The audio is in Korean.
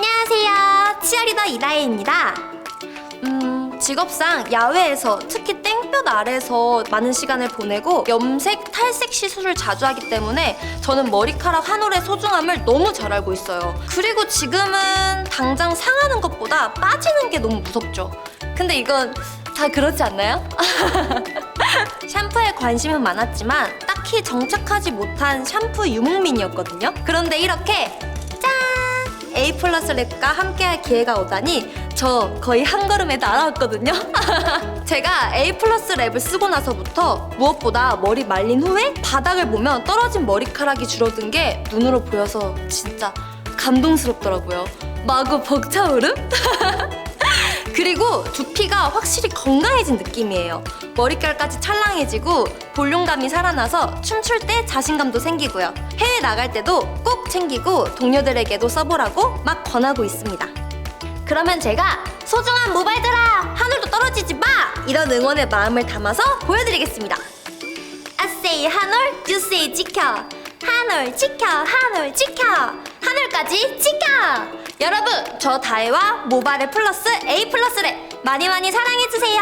안녕하세요. 치어리더 이다혜입니다. 음, 직업상 야외에서 특히 땡볕 아래서 많은 시간을 보내고 염색, 탈색 시술을 자주 하기 때문에 저는 머리카락 한 올의 소중함을 너무 잘 알고 있어요. 그리고 지금은 당장 상하는 것보다 빠지는 게 너무 무섭죠. 근데 이건 다 그렇지 않나요? 샴푸에 관심은 많았지만 딱히 정착하지 못한 샴푸 유목민이었거든요. 그런데 이렇게 짠! A 플러스 랩과 함께할 기회가 오다니 저 거의 한 걸음에 날아왔거든요. 제가 A 플러스 랩을 쓰고 나서부터 무엇보다 머리 말린 후에 바닥을 보면 떨어진 머리카락이 줄어든 게 눈으로 보여서 진짜 감동스럽더라고요. 마구 벅차오름? 그리고 두피가 확실히 건강해진 느낌이에요. 머릿결까지 찰랑해지고 볼륨감이 살아나서 춤출 때 자신감도 생기고요. 해외 나갈 때도 꼭 챙기고 동료들에게도 써보라고 막 권하고 있습니다. 그러면 제가 소중한 모발들아 하늘도 떨어지지 마! 이런 응원의 마음을 담아서 보여드리겠습니다. 아세이 한올 유세이 지켜! 한올 지켜 한올 지켜! 하늘까지 지켜! 여러분 저 다혜와 모발의 플러스 A 플러스를 많이 많이 사랑해주세요